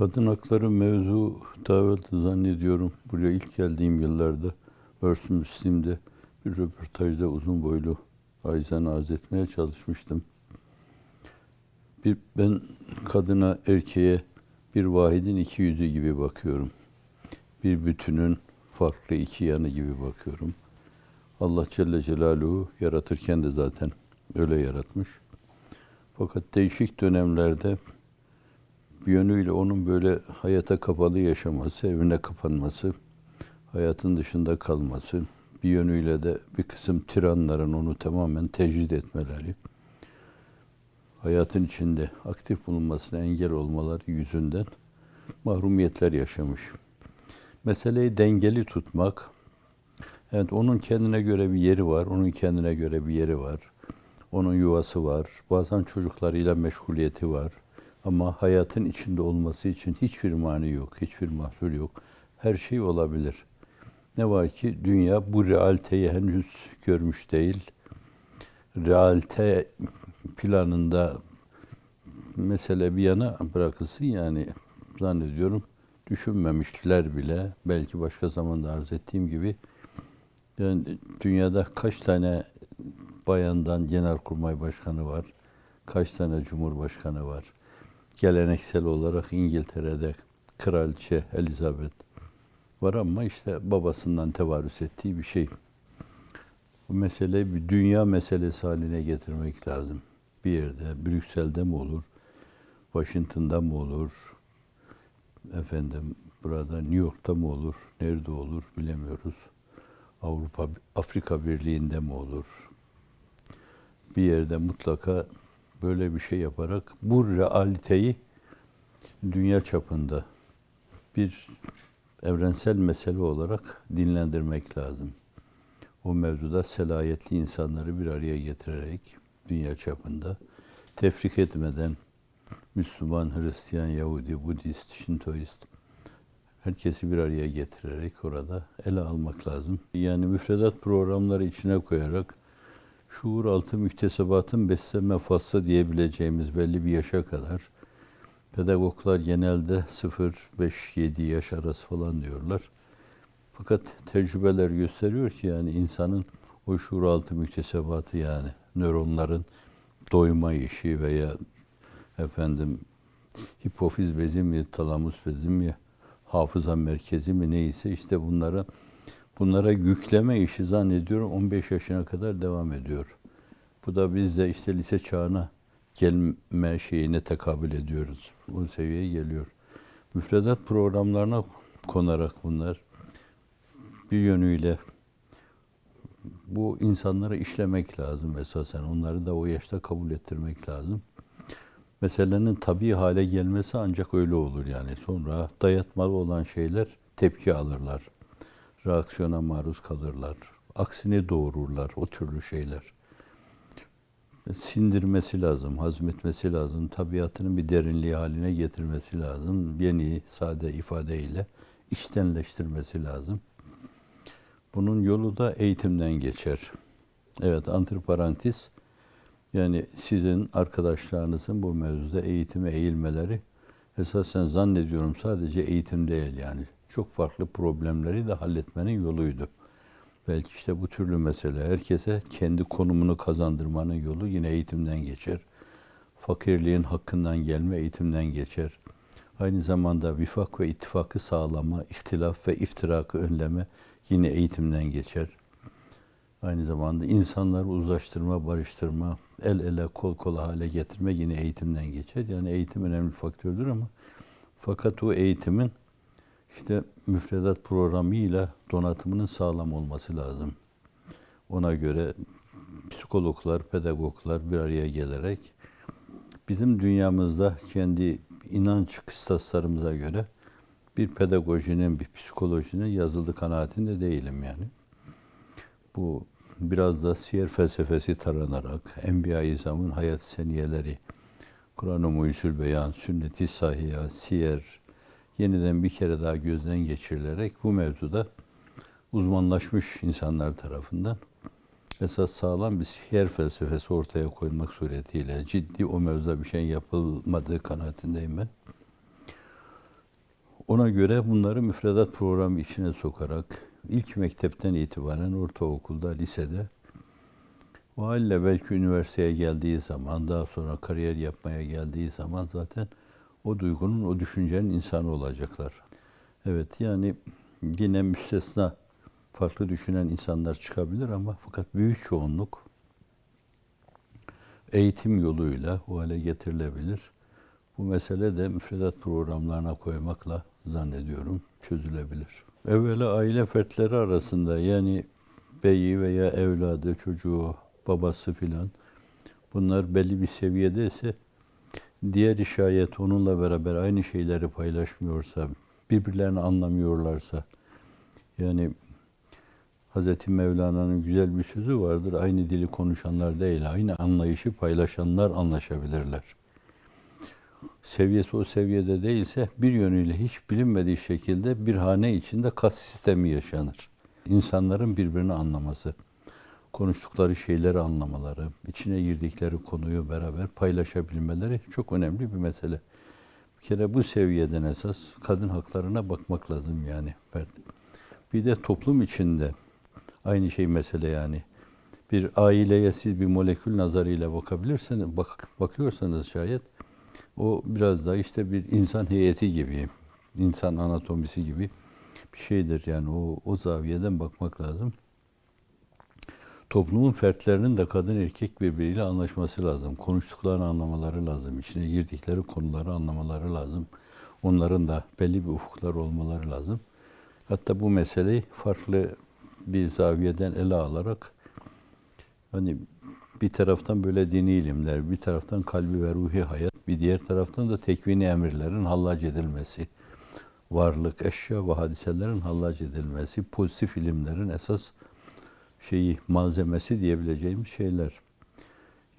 Kadın hakları mevzu daveti zannediyorum. Buraya ilk geldiğim yıllarda Örs Müslim'de bir röportajda uzun boylu Ayzen arz etmeye çalışmıştım. Bir, ben kadına, erkeğe bir vahidin iki yüzü gibi bakıyorum. Bir bütünün farklı iki yanı gibi bakıyorum. Allah Celle Celaluhu yaratırken de zaten öyle yaratmış. Fakat değişik dönemlerde bir yönüyle onun böyle hayata kapalı yaşaması, evine kapanması, hayatın dışında kalması, bir yönüyle de bir kısım tiranların onu tamamen tecrid etmeleri, hayatın içinde aktif bulunmasına engel olmaları yüzünden mahrumiyetler yaşamış. Meseleyi dengeli tutmak, evet onun kendine göre bir yeri var, onun kendine göre bir yeri var, onun yuvası var, bazen çocuklarıyla meşguliyeti var, ama hayatın içinde olması için hiçbir mani yok, hiçbir mahsur yok. Her şey olabilir. Ne var ki dünya bu realiteyi henüz görmüş değil. Realite planında mesele bir yana bırakılsın yani zannediyorum düşünmemişler bile. Belki başka zamanda arz ettiğim gibi yani dünyada kaç tane bayandan genelkurmay başkanı var, kaç tane cumhurbaşkanı var geleneksel olarak İngiltere'de kraliçe Elizabeth var ama işte babasından tevarüs ettiği bir şey. Bu meseleyi bir dünya meselesi haline getirmek lazım. Bir yerde, Brüksel'de mi olur, Washington'da mı olur, efendim burada New York'ta mı olur, nerede olur bilemiyoruz. Avrupa, Afrika Birliği'nde mi olur? Bir yerde mutlaka böyle bir şey yaparak bu realiteyi dünya çapında bir evrensel mesele olarak dinlendirmek lazım. O mevzuda selayetli insanları bir araya getirerek dünya çapında tefrik etmeden Müslüman, Hristiyan, Yahudi, Budist, Şintoist herkesi bir araya getirerek orada ele almak lazım. Yani müfredat programları içine koyarak şuur altı müktesebatın besleme faslı diyebileceğimiz belli bir yaşa kadar pedagoglar genelde 0-5-7 yaş arası falan diyorlar. Fakat tecrübeler gösteriyor ki yani insanın o şuur altı müktesebatı yani nöronların doyma işi veya efendim hipofiz bezi mi, talamus bezi mi, hafıza merkezi mi neyse işte bunlara bunlara yükleme işi zannediyorum 15 yaşına kadar devam ediyor. Bu da bizde işte lise çağına gelme şeyine tekabül ediyoruz. Bu seviyeye geliyor. Müfredat programlarına konarak bunlar bir yönüyle bu insanlara işlemek lazım esasen. Onları da o yaşta kabul ettirmek lazım. Meselenin tabii hale gelmesi ancak öyle olur yani. Sonra dayatmalı olan şeyler tepki alırlar reaksiyona maruz kalırlar. Aksini doğururlar o türlü şeyler. Sindirmesi lazım, hazmetmesi lazım, tabiatının bir derinliği haline getirmesi lazım. Yeni, sade ifadeyle içtenleştirmesi lazım. Bunun yolu da eğitimden geçer. Evet, antiparantez yani sizin arkadaşlarınızın bu mevzuda eğitime eğilmeleri esasen zannediyorum sadece eğitim değil yani çok farklı problemleri de halletmenin yoluydu. Belki işte bu türlü mesele herkese kendi konumunu kazandırmanın yolu yine eğitimden geçer. Fakirliğin hakkından gelme eğitimden geçer. Aynı zamanda vifak ve ittifakı sağlama, ihtilaf ve iftirakı önleme yine eğitimden geçer. Aynı zamanda insanları uzlaştırma, barıştırma, el ele, kol kola hale getirme yine eğitimden geçer. Yani eğitim önemli faktördür ama fakat o eğitimin işte müfredat programıyla donatımının sağlam olması lazım. Ona göre psikologlar, pedagoglar bir araya gelerek bizim dünyamızda kendi inanç kıstaslarımıza göre bir pedagojinin, bir psikolojinin yazıldığı kanaatinde değilim yani. Bu biraz da siyer felsefesi taranarak, Enbiya-i İzam'ın hayat seniyeleri Kur'an-ı Muhyüzül Beyan, Sünnet-i Sahiha, Siyer yeniden bir kere daha gözden geçirilerek bu mevzuda uzmanlaşmış insanlar tarafından esas sağlam bir siyer felsefesi ortaya koymak suretiyle ciddi o mevzuda bir şey yapılmadığı kanaatindeyim ben. Ona göre bunları müfredat programı içine sokarak ilk mektepten itibaren ortaokulda, lisede o halde belki üniversiteye geldiği zaman, daha sonra kariyer yapmaya geldiği zaman zaten o duygunun, o düşüncenin insanı olacaklar. Evet yani yine müstesna farklı düşünen insanlar çıkabilir ama fakat büyük çoğunluk eğitim yoluyla o hale getirilebilir. Bu mesele de müfredat programlarına koymakla zannediyorum çözülebilir. Evvela aile fertleri arasında yani beyi veya evladı, çocuğu, babası filan bunlar belli bir seviyede ise diğer şayet onunla beraber aynı şeyleri paylaşmıyorsa, birbirlerini anlamıyorlarsa yani Hz. Mevlana'nın güzel bir sözü vardır. Aynı dili konuşanlar değil, aynı anlayışı paylaşanlar anlaşabilirler. Seviyesi o seviyede değilse bir yönüyle hiç bilinmediği şekilde bir hane içinde kas sistemi yaşanır. İnsanların birbirini anlaması, konuştukları şeyleri anlamaları, içine girdikleri konuyu beraber paylaşabilmeleri çok önemli bir mesele. Bir kere bu seviyeden esas kadın haklarına bakmak lazım yani. Bir de toplum içinde aynı şey mesele yani. Bir aileye siz bir molekül nazarıyla bakabilirseniz, bak, bakıyorsanız şayet o biraz da işte bir insan heyeti gibi, insan anatomisi gibi bir şeydir yani o, o zaviyeden bakmak lazım. Toplumun fertlerinin de kadın erkek birbiriyle anlaşması lazım. Konuştuklarını anlamaları lazım. İçine girdikleri konuları anlamaları lazım. Onların da belli bir ufuklar olmaları lazım. Hatta bu meseleyi farklı bir zaviyeden ele alarak hani bir taraftan böyle dini ilimler, bir taraftan kalbi ve ruhi hayat, bir diğer taraftan da tekvini emirlerin hallac edilmesi, varlık, eşya ve hadiselerin hallac edilmesi, pozitif ilimlerin esas şeyi, malzemesi diyebileceğimiz şeyler.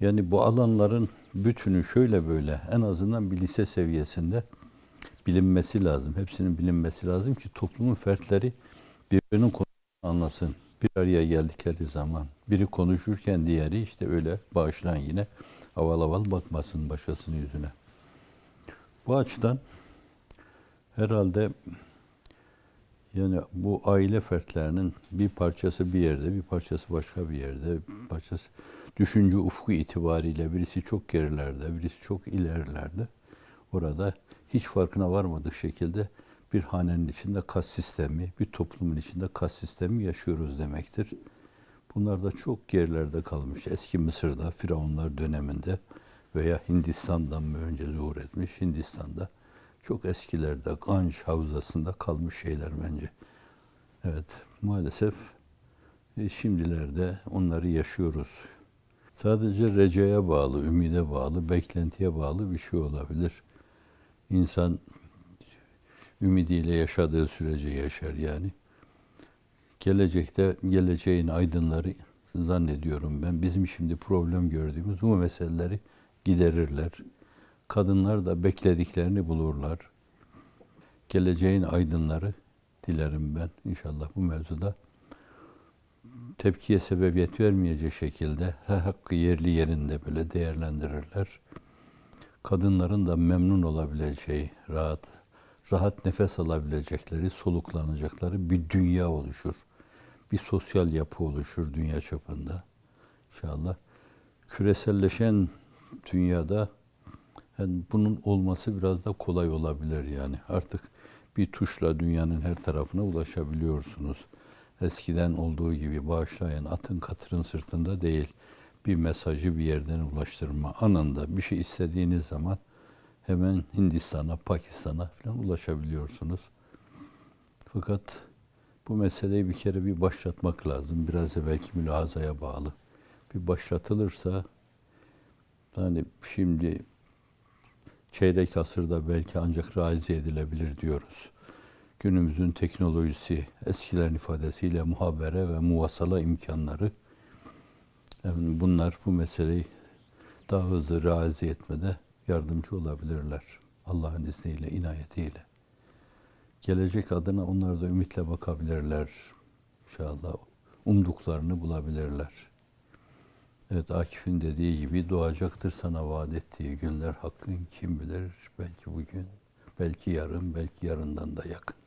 Yani bu alanların bütünü şöyle böyle en azından bir lise seviyesinde bilinmesi lazım. Hepsinin bilinmesi lazım ki toplumun fertleri birbirinin konusunu anlasın. Bir araya geldikleri zaman biri konuşurken diğeri işte öyle bağışlan yine aval aval bakmasın başkasının yüzüne. Bu açıdan herhalde yani bu aile fertlerinin bir parçası bir yerde, bir parçası başka bir yerde, bir parçası düşünce ufku itibariyle birisi çok gerilerde, birisi çok ilerilerde. Orada hiç farkına varmadık şekilde bir hanenin içinde kas sistemi, bir toplumun içinde kas sistemi yaşıyoruz demektir. Bunlar da çok gerilerde kalmış. Eski Mısır'da, Firavunlar döneminde veya Hindistan'dan önce zuhur etmiş, Hindistan'da çok eskilerde Ganj havzasında kalmış şeyler bence. Evet, maalesef e, şimdilerde onları yaşıyoruz. Sadece recaya bağlı, ümide bağlı, beklentiye bağlı bir şey olabilir. İnsan ümidiyle yaşadığı sürece yaşar yani. Gelecekte geleceğin aydınları zannediyorum ben bizim şimdi problem gördüğümüz bu meseleleri giderirler. Kadınlar da beklediklerini bulurlar. Geleceğin aydınları dilerim ben inşallah bu mevzuda tepkiye sebebiyet vermeyecek şekilde her hakkı yerli yerinde böyle değerlendirirler. Kadınların da memnun olabileceği, rahat rahat nefes alabilecekleri, soluklanacakları bir dünya oluşur. Bir sosyal yapı oluşur dünya çapında. İnşallah. Küreselleşen dünyada yani bunun olması biraz da kolay olabilir yani. Artık bir tuşla dünyanın her tarafına ulaşabiliyorsunuz. Eskiden olduğu gibi bağışlayan atın katırın sırtında değil. Bir mesajı bir yerden ulaştırma anında bir şey istediğiniz zaman hemen Hindistan'a, Pakistan'a falan ulaşabiliyorsunuz. Fakat bu meseleyi bir kere bir başlatmak lazım. Biraz da belki mülazaya bağlı. Bir başlatılırsa hani şimdi çeyrek asırda belki ancak realize edilebilir diyoruz. Günümüzün teknolojisi, eskilerin ifadesiyle muhabere ve muvasala imkanları yani bunlar bu meseleyi daha hızlı realize etmede yardımcı olabilirler. Allah'ın izniyle, inayetiyle. Gelecek adına onlar da ümitle bakabilirler. İnşallah umduklarını bulabilirler. Evet Akif'in dediği gibi doğacaktır sana vaat ettiği günler hakkın kim bilir belki bugün, belki yarın, belki yarından da yakın.